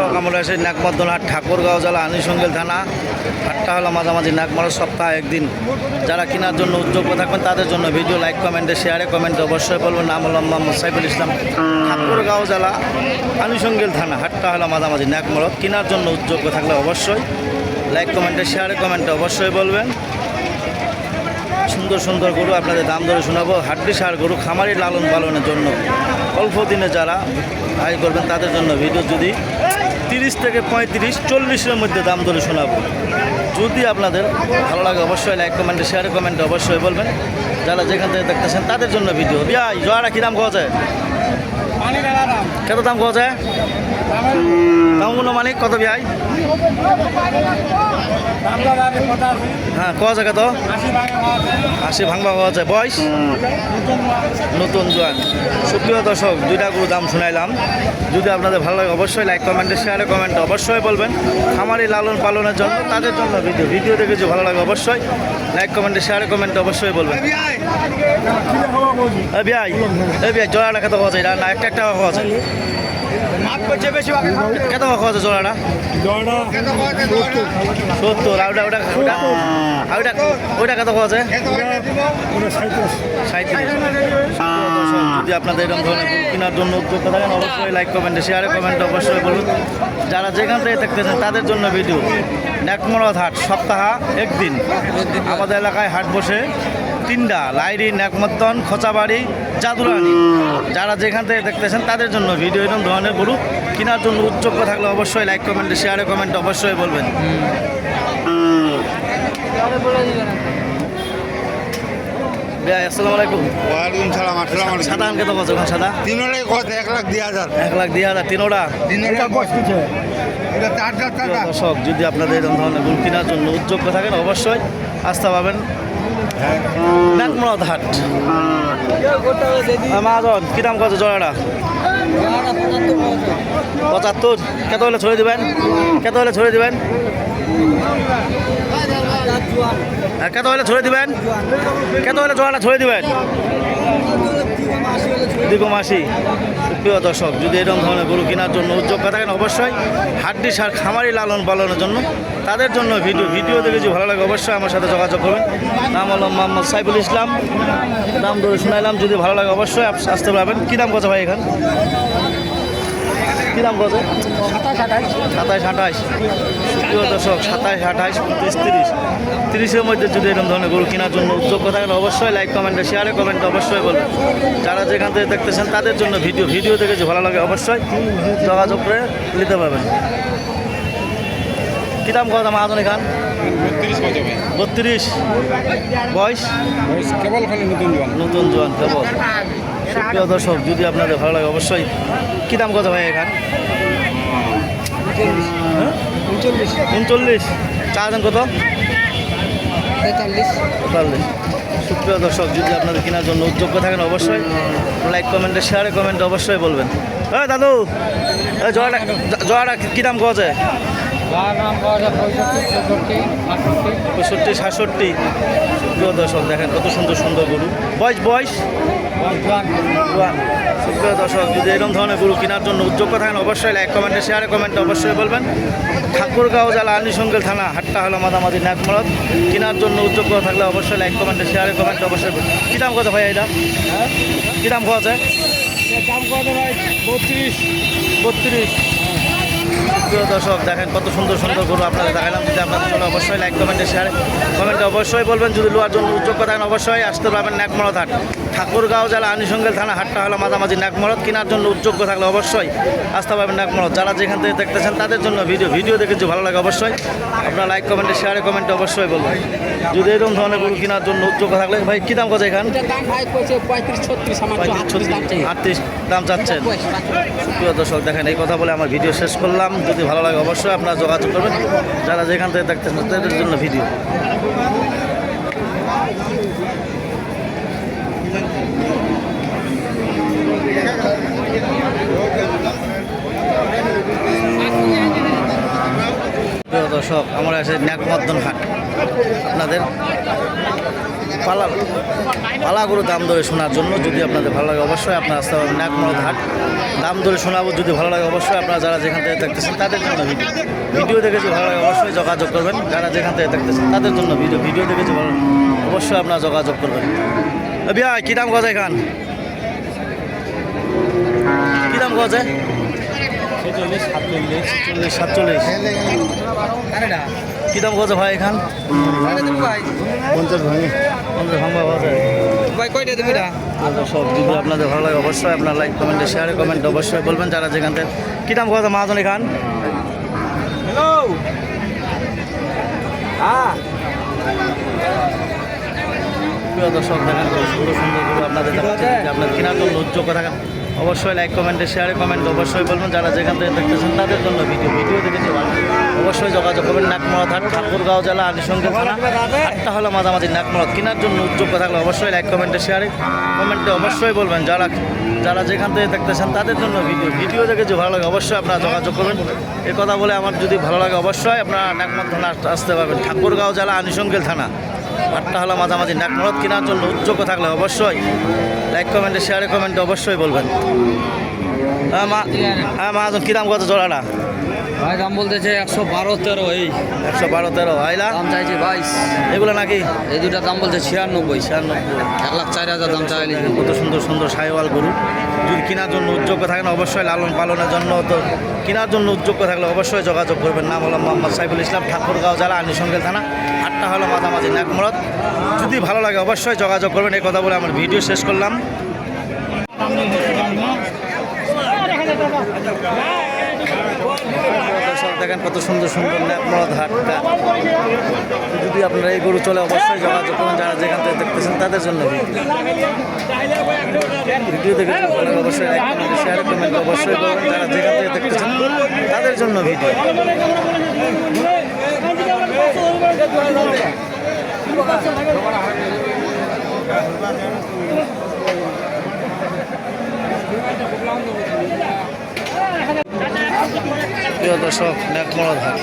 দর্শক আমরা এসে ঠাকুরগাঁও জেলা আনিসঙ্গেল থানা হাটটা হলো মাঝামাঝি নাকমারো সপ্তাহে একদিন। যারা কেনার জন্য উদ্যোগ থাকবেন, তাদের জন্য ভিডিও লাইক, কমেন্টে শেয়ারে কমেন্টে অবশ্যই বলবেন। নাম হলো মোহাম্মদ ইসলাম, ঠাকুরগাঁও জেলা আনিসঙ্গেল থানা হাটটা হলো মাঝামাঝি নাকমারত কেনার জন্য উদ্যোগ থাকলে অবশ্যই লাইক, কমেন্টে শেয়ারে কমেন্টে অবশ্যই বলবেন। সুন্দর সুন্দর গরু আপনাদের দাম ধরে শোনাবো। হাড্ডি সার গরু খামারি লালন পালনের জন্য। অল্প দিনে যারা আয় করবেন তাদের জন্য ভিডিও যদি তিরিশ থেকে পঁয়ত্রিশ, চল্লিশের মধ্যে দাম ধরে শোনাবো। যদি আপনাদের ভালো লাগে অবশ্যই লাইক কমেন্টে শেয়ার কমেন্টে অবশ্যই বলবেন। যারা যেখান থেকে দেখতেছেন তাদের জন্য ভিডিও। বিয়াই, জয়ারা কী দাম খাওয়া যায় কত দাম খাওয়া যায় দামগুলো মালিক, কত বিয়াই হ্যাঁ খাওয়া যায় কত? আশি ভাঙবা খাওয়া যায় বয়স? নতুন জোয়ান। সুপ্রিয় দর্শক, দুইটা গরু দাম শুনাইলাম। যদি আপনাদের ভালো লাগে, অবশ্যই লাইক কমেন্টে শেয়ারে কমেন্টে অবশ্যই বলবেন। খামারি লালন পালনের জন্য, তাদের জন্য ভিডিও ভিডিও দেখে ভালো লাগে, অবশ্যই লাইক কমেন্টে শেয়ারে কমেন্টে অবশ্যই বলবেন। এ বিয়াই জোড়াটা কত যায় না একটা একটা খাওয়া যায় কত আর ওটা যায় যদি আপনাদের কেনার জন্য অবশ্যই লাইক অবশ্যই যারা যেখান থেকে দেখতেছেন, তাদের জন্য ভিডিও ন্যাকমরদ হাট, সপ্তাহ একদিন। আমাদের এলাকায় হাট বসে। তিনটা লাইরি ন্যাকমদ্দন খোঁচাবাড়ি জাদুরানি। যারা যেখান থেকে দেখতেছেন তাদের জন্য ভিডিও এরকম ধরনের গরু কেনার জন্য উদ্যোগ থাকলে অবশ্যই লাইক কমেন্টে শেয়ারে কমেন্ট অবশ্যই বলবেন। আসসালামু আলাইকুম। ওয়ালাইকুম সালাম আসসালাম সাদা বছর সাদা? তিনটাই কত? এক লাখ দুই হাজার। এক লাখ দুই হাজার তিনোটা? দর্শক যদি আপনাদের এরকম ধরনের গরু কেনার জন্য উদ্যোগ থাকেন অবশ্যই আসতে পাবেন। নাকমরদ হাট। মাজন কি দাম কত জোড়াটা? পঁচাত্তর। কত হলে ছড়ে দিবেন? কত হলে ছড়ে দিবেন? আর কত হলে ছড়ে দিবেন? কত হলে জোড়াটা ছড়ে দিবেন? দ্বিগুণ মাসি প্রিয় দর্শক, যদি এরকম ধরনের গরু কেনার জন্য উদ্যোগ থাকেন, অবশ্যই হাড্ডি, সার, খামারি লালন পালনের জন্য তাদের জন্য ভিডিও ভিডিও দেখে যদি ভালো লাগে, অবশ্যই আমার সাথে যোগাযোগ করবেন। নাম হলো মোহাম্মদ সাইফুল ইসলাম। নাম ধরে শুনাইলাম, যদি ভালো লাগে, অবশ্যই আসতে পারবেন। কী দাম কথা ভাই এখান? কী দাম কত? সাতাইশ আঠাইশ প্রিয় দর্শক সাতাইশ আঠাইশ উনত্রিশ তিরিশ। তিরিশের মধ্যে যদি এরকম ধরনের গরু কেনার জন্য উদ্যোগ থাকেন অবশ্যই লাইক কমেন্টে শেয়ারে কমেন্টে অবশ্যই বলবেন। যারা যেখান থেকে দেখতেছেন তাদের জন্য ভিডিও ভিডিও দেখে যে ভালো লাগে অবশ্যই যোগাযোগ করে নিতে পারবেন। কী দাম কত দাম আদন খান বত্রিশ বয়স কেবল খালি নতুন জোয়ান। নতুন জোয়ান কেবল। সুপ্রিয় দর্শক যদি আপনাদের ভালো লাগে অবশ্যই কী দাম কত ভাই এখান? উনচল্লিশ। চা দাম কত? তেতাল্লিশ। সুপ্রিয় দর্শক যদি আপনাদের কেনার জন্য উদ্যোগ থাকেন অবশ্যই লাইক কমেন্টে শেয়ারে কমেন্টে অবশ্যই বলবেন। হ্যাঁ দাদু জয়াটা জয়াটা কী দাম কত? আছে পঁয়ষট্টি সাতষট্টি। সুপ্রিয় দর্শক দেখেন কত সুন্দর সুন্দর গরু। বয়স বয়স। সুপ্রিয় দর্শক যদি এরকম ধরনের গরু কেনার জন্য উদ্যোগ থাকেন অবশ্যই লাইক কমেন্টে শেয়ারে কমেন্টে অবশ্যই বলবেন। ঠাকুরগাঁও জেলা আনিসঙ্গেল থানা হাটটা হলো মাদামাদি নাকমরদ কেনার জন্য উদ্যোগ থাকলে অবশ্যই লাইক কমেন্টে শেয়ারে কমেন্টে অবশ্যই বলবেন। কী দাম কত ভাই এটা? কী দাম কত আছে? দাম ভাই? বত্রিশ। বত্রিশ। প্রিয় দর্শক, দেখেন কত সুন্দর সুন্দর গরু আপনাদের দেখালাম। যদি আপনাদের জন্য অবশ্যই লাইক কমেন্টে শেয়ার কমেন্টে অবশ্যই বলবেন। যদি লোয়ার জন্য উদ্যোগ থাকেন অবশ্যই আসতে পারবেন ন্যাকমরদ হাট ঠাকুরগাঁও জেলা আনিসঙ্গেল থানা হাটটা হলো মাঝামাঝি ন্যাকমরদ কেনার জন্য উদ্যোগ থাকলে অবশ্যই আসতে পারবেন ন্যাকমরদ যারা যেখান থেকে দেখতেছেন তাদের জন্য ভিডিও ভিডিও দেখে যদি ভালো লাগে অবশ্যই আপনারা লাইক কমেন্টে শেয়ারে কমেন্টে অবশ্যই বলবেন। যদি এরকম ধরনের গরু কেনার জন্য উদ্যোগ থাকলে ভাই কী দাম কত এখান? আটত্রিশ দাম চাচ্ছেন। প্রিয় দর্শক দেখেন এই কথা বলে আমার ভিডিও শেষ করলাম। যদি ভালো লাগে অবশ্যই আপনারা যোগাযোগ করবেন। যারা যেখান থেকে দেখতেছেন তাদের জন্য ভিডিও। দর্শক আমরা আছে ন্যাকমর্দন হাট। আপনাদের পালা পালা গরু দাম ধরে শোনার জন্য যদি আপনাদের ভালো লাগে অবশ্যই আপনারা আসতে পারবেন ন্যাকমরদ হাট। দাম ধরে শোনাবো যদি ভালো লাগে অবশ্যই আপনারা যারা যেখান থেকে দেখতেছেন তাদের জন্য ভিডিও। ভিডিও দেখে যদি ভালো লাগে অবশ্যই যোগাযোগ করবেন। যারা যেখান থেকে দেখতেছেন তাদের জন্য ভিডিও। ভিডিও দেখে যদি ভালো অবশ্যই আপনারা যোগাযোগ করবেন। বিয়া কী দাম কথা এখান? কী দাম কথা ছেচল্লিশ সাতচল্লিশ চল্লিশ সাতচল্লিশ। কী দাম কথা ভাই এখান? পঞ্চাশ ভাঙে। পাওয়া যায় এটা? আপনাদের সব যদি আপনাদের ভালো লাগে অবশ্যই। আপনার লাইক কমেন্টে শেয়ারে কমেন্ট অবশ্যই বলবেন যারা যেখান থেকে। কী দাম কথা মহাজনী খান হ্যালো হ্যাঁ। প্রিয় দর্শক দেখেন সুন্দর সুন্দর করে আপনাদের আপনার কেনার জন্য উদ্যোগ থাকেন অবশ্যই লাইক কমেন্টে শেয়ারে কমেন্ট অবশ্যই বলবেন। যারা যেখান থেকে দেখতেছেন তাদের জন্য ভিডিও ভিডিও দেখেছি। অবশ্যই যোগাযোগ করবেন নাকমরদ হাট ঠাকুরগাঁও জেলা আদিসঙ্গে থানা। হাটটা হলো মাঝামাঝি নাকমরদ কেনার জন্য উদ্যোগ থাকলে অবশ্যই লাইক কমেন্টে শেয়ারে কমেন্টে অবশ্যই বলবেন। যারা যারা যেখান থেকে দেখতেছেন তাদের জন্য ভিডিও ভিডিও দেখে যে ভালো লাগে, অবশ্যই আপনারা যোগাযোগ করবেন। এ কথা বলে আমার যদি ভালো লাগে, অবশ্যই আপনারা নাকমদ থানা আসতে পারবেন। ঠাকুরগাঁও জেলা, আনিসঙ্গেল থানা। আটটা হলো মাঝামাঝি নাকমরদ কেনার জন্য উদ্যোগ থাকলে অবশ্যই লাইক কমেন্টে শেয়ারে কমেন্টে অবশ্যই বলবেন। হ্যাঁ মা হ্যাঁ মাহাজন কী দাম কত জোড়াটা? ভাই দাম বলতেছে একশো বারো তেরো এই। একশো বারো তেরো আইলা দাম চাইছে বাইশ। এগুলো নাকি? এই দুটা দাম বলছে ছিয়ানব্বই। ছিয়ানব্বই। এক লাখ চার হাজার দাম চাইলে। কত সুন্দর সুন্দর সাইওয়াল গরু। যদি কেনার জন্য উদ্যোগ থাকেন অবশ্যই লালন পালনের জন্য তো কেনার জন্য উদ্যোগ থাকলে অবশ্যই যোগাযোগ করবেন। নাম হলো মোহাম্মদ সাইফুল ইসলাম ঠাকুরগাঁও জেলা আনিসঙ্গেল থানা আটটা হলো মাঝামাঝি নাকমরদ যদি ভালো লাগে অবশ্যই যোগাযোগ করবেন। এই কথা বলে আমার ভিডিও শেষ করলাম। দেখেন কত সুন্দর সুন্দর ন্যাকমরদ হাটটা। যদি আপনারা এই গরু চলে, অবশ্যই যোগাযোগ করুন। যারা যেখান থেকে দেখতেছেন, তাদের জন্য ভিডিও। দেখে অবশ্যই শেয়ার কমেন্ট অবশ্যই করবেন যারা যেখান থেকে দেখতেছেন, তাদের জন্য ভিডিও। প্রিয় দর্শক ন্যাকমড়া ঘাট।